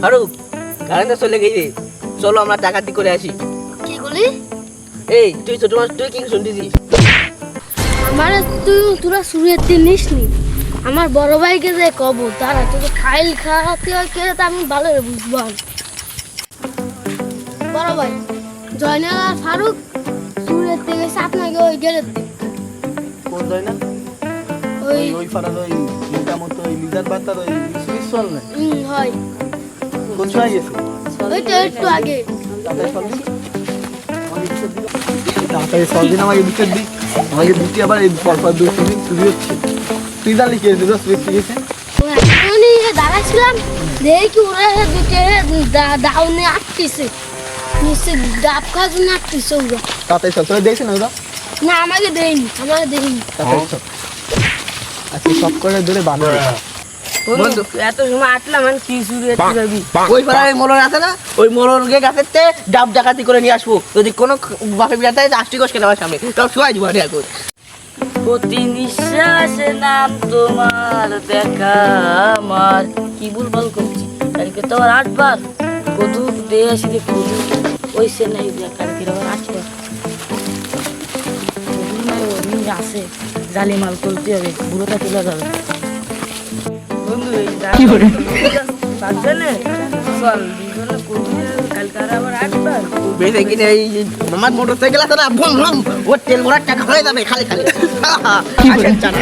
Faruk current চলে গেছে চলো আমরা ডাকাতি করে আসি। কি বলি এই তুই ছোট মাছ তুই কি শুনতেছিস। আমার তুই তোরা শুরুতে নিস নি আমার বড় ভাইকে যে কব তারা তোকে ফাইল খাওয়াতে হয় কে তা আমি ভালো বুঝব বড় ভাই জয়নাল আর ফারুক সুরের থেকে আপনাকে ওই গেলের কোন যায় না? ওই ওই ওই ওই মোটামতো ওই লিজার বাতার ওই সুইস চল না হয়। কোন সময় গেছে ওই একটু আগে। তাড়াতাড়ি চল দিন আমাকে বিচার দিই আমাকে দুটি আবার এই পরপর দুই তিন দিন চুরি হচ্ছে। তুই জানলি কে দিল চুরি গেছে দাঁড়াচ্ছিলাম দেখি ওরা দুটো ডাউনে আটকেছে। নিশ্চয় ডাব খাওয়ার জন্য আটকেছে ওরা। তাড়াতাড়ি চল তোরা দেখছিস না ওরা? না আমাকে দেয়নি আমাকে দেয়নি। আজকে সব করে ধরে বাঁধবে বন্ধু। এত সময় আসলাম আমি কি শুরু যাবি ওই পাড়ার ওই আছে না ওই মোলরকে গাছের তে ডাব ডাকাতি করে নিয়ে আসব। যদি কোনো বাপে বিয়াতে আষ্টি কষ কেন আমার সামনে সব শোয়াই দিব এখন। প্রতি নিঃশ্বাসে নাম তোমার দেখা আমার। কি ভুলভাল করছি? কালকে তো আর আটবার। কদু দিয়ে আসি কদু ওই সে নাই কালকে আবার আটবার কদু নাই ওই আছে জালি মাল করতে হবে বুড়োটা তুলে যাবে। বন্ধু কি করে সাবধানে চল দুজনে কোথায় কালকে আর আবার আটবার বেঁধে কিনে এই আমার মোটর সাইকেল আছে না? ভম ভম। ওর তেল ভরার টাকা হয়ে যাবে খালি খালি। আসেন চানা।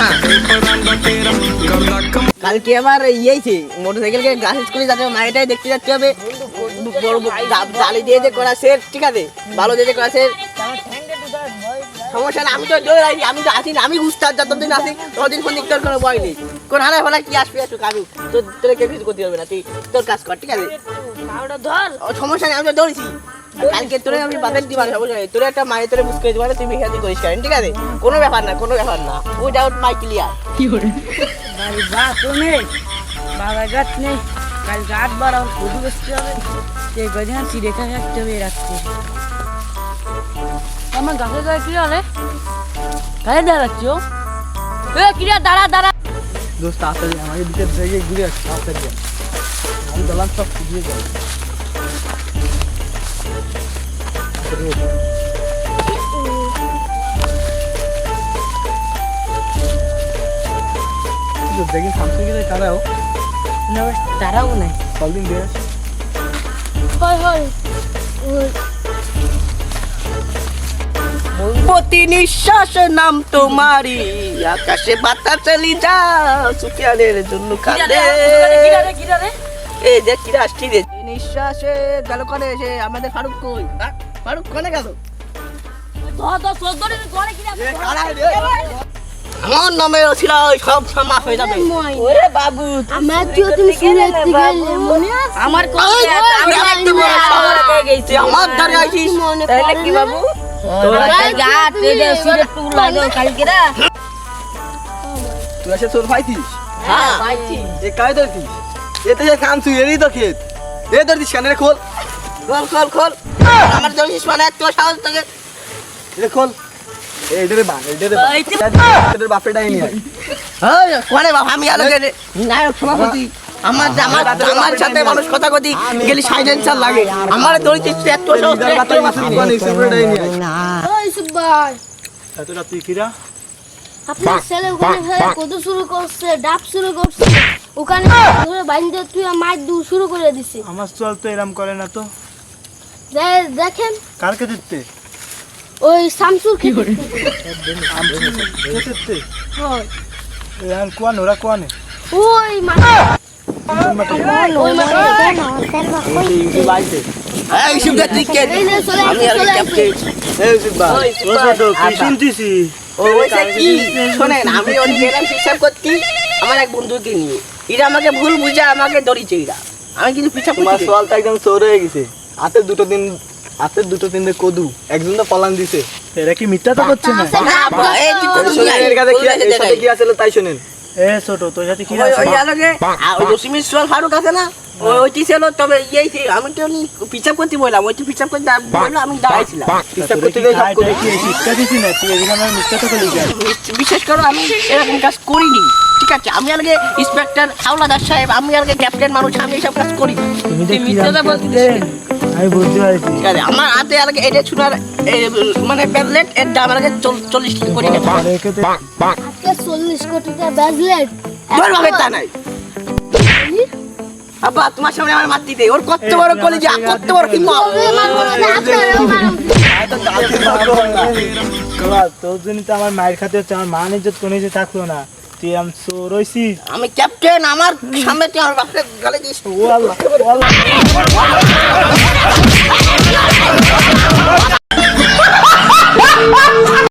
হ্যাঁ। কালকে আবার ইয়েছে মোটর সাইকেলকে গাছ স্কুলে যাতে মায়েটাই দেখতে যাচ্ছে হবে। বড় বড় জালি দিয়ে যে করা সেট ঠিক আছে? ভালো দিয়ে যে করা সেট সমস্যা না আমি তো জোর আছি আমি তো আছি না আমি উস্তাদ যতদিন আছি ততদিন কোন দিক তোর কোনো ভয় নেই। কোন হারায় ফেলা কি আসবে একটু কাজু তোর তোর কেউ কিছু করতে পারবে না তুই তোর কাজ কর ঠিক আছে? ধর। সমস্যা নেই আমি তো দৌড়ছি কালকে তোরে আমি বাপের দিবার সমস্যা নেই তোর একটা মায়ের তোরে বুঝতে দিতে পারে তুই বিহাদি করিস করেন ঠিক আছে? কোনো ব্যাপার না কোনো ব্যাপার না। উইদাউট মাই ক্লিয়ার কি করে বা তুমি বাবা গাছ নেই। কালকে আটবার আমার কদু বসতে হবে। সেই চিড়েখা থাকতে হবে রাখতে আমার গাছে যায় কি হলে কাজে দাঁড়াচ্ছ এ কিরা দাঁড়া দাঁড়া দোস্ত তাড়াতাড়ি আমাকে দিকে দেখে ঘুরে আসছে তাড়াতাড়ি আয়। আমি গেলাম সব ফুরিয়ে যাবে তাড়াতাড়ি ওঠ। কি করছে? দেখি সামনে গেলে তারাও না দাঁড়াও নাই কলদিন দিয়ে আসে। হয় হয় ওই প্রতি নিঃশ্বাস নাম তোমারি আকাশে বাতাস চলি যা সুখিয়ানের জন্য কাঁদে। এই দেখ কিরা আসছি রে। নিঃশ্বাসে গেল করে সে আমাদের ফারুক কই? ফারুক কোনে গেল। আমার নামে ছিল সব মাফ হয়ে যাবে। ওরে বাবু আমার তুই তুমি সুরের মনে আমার কোন ওই, ওই, আমি একদম ওই, শহরে পেয়ে গেছি। আমার ধরে আইছিস তাহলে কি বাবু? তুই এসে চোর পাইছিস? হ্যাঁ এ কাই ধরছিস এতে যে কাম তুই এরই তো খেত এ ধরছিস কেন রে খোল। খোল খোল খোল। আমার মানে সাহস তোকে। খোল। এইটারে এইটারে কোনে বাবা আমি আলোকে নায়ক সভাপতি। আমার আমার আমার সাথে মানুষ কথা কতি গেলি সাইলেন্সার লাগে। আমার এতটা তুই কিরা? আপনার ছেলে ওখানে কত শুরু করছে ডাব শুরু করছে। ওখানে ধরে বাইন্দে তুই মাছ দু শুরু করে দিছে। আমার চল তো এরম করে না তো। দেখেন। কারকে দিতে? ওই শামসুর কি করে? দিতে? হয়। এখন কোয়ান ওরা কোয়ানে? ওই মাছ আমি আচ্ছা। হিসাব আমার এক বন্ধুকে নিয়ে এরা আমাকে ভুল বুঝে আমাকে ধরিছে এরা আমি কিন্তু পিছাপ তোমার সোয়ালটা একদম চোর হয়ে গেছে। হাতে দুটো দিন হাতে দুটো দিয়ে কদু। একজন তো পলান দিছে। এরা কি মিথ্যা তো করছে না? সময় এর কাছে কি কি আছে তাই শুনেন। এ ছোট তোর সাথে কি আছে? ওই আলোকে ওই জসিমের সোয়াল ফারুক আছে না? ওই ওইটি ছিল তবে এই আমি তো পিছাপ করতে বললাম ওইটি পিছাপ করতে বললাম আমি দাঁড়াইছিলাম। তোরে করতে কি সব করে কি শিক্ষা দিছি না? তুই এখানে আমার মিথ্যা তো করলি কেন? বিশেষ করে আমি এরকম কাজ করিনি ঠিক আছে? আমি আগে ইন্সপেক্টর হাওলাদার সাহেব আমি আগে ক্যাপ্টেন মানুষ আমি এইসব কাজ করি তুমি মিথ্যাটা পারতেন? আমি বুঝতে পারছি। ঠিক আছে আমার হাতে আগে এটা ছুনার এই, মানে ব্যাবলেট এর দাম আগে চল্লিশ কোটি তো চল্লিশ কোটিটা ব্যাজলেট। তোর ভাবে তা নাই। আব্বা তোমার সামনে আমার মারতে দে ওর কত বড় কলিজা কত বড় কি তোর জন্য তো আমার মায়ের খাতে হচ্ছে আমার মান ইজ্জত কোনো কিছু থাকল না। তুই আম চোর আমি ক্যাপ্টেন আমার সামনে তুই আমার বাপরে গালে দিস। ও আল্লাহ আল্লাহ।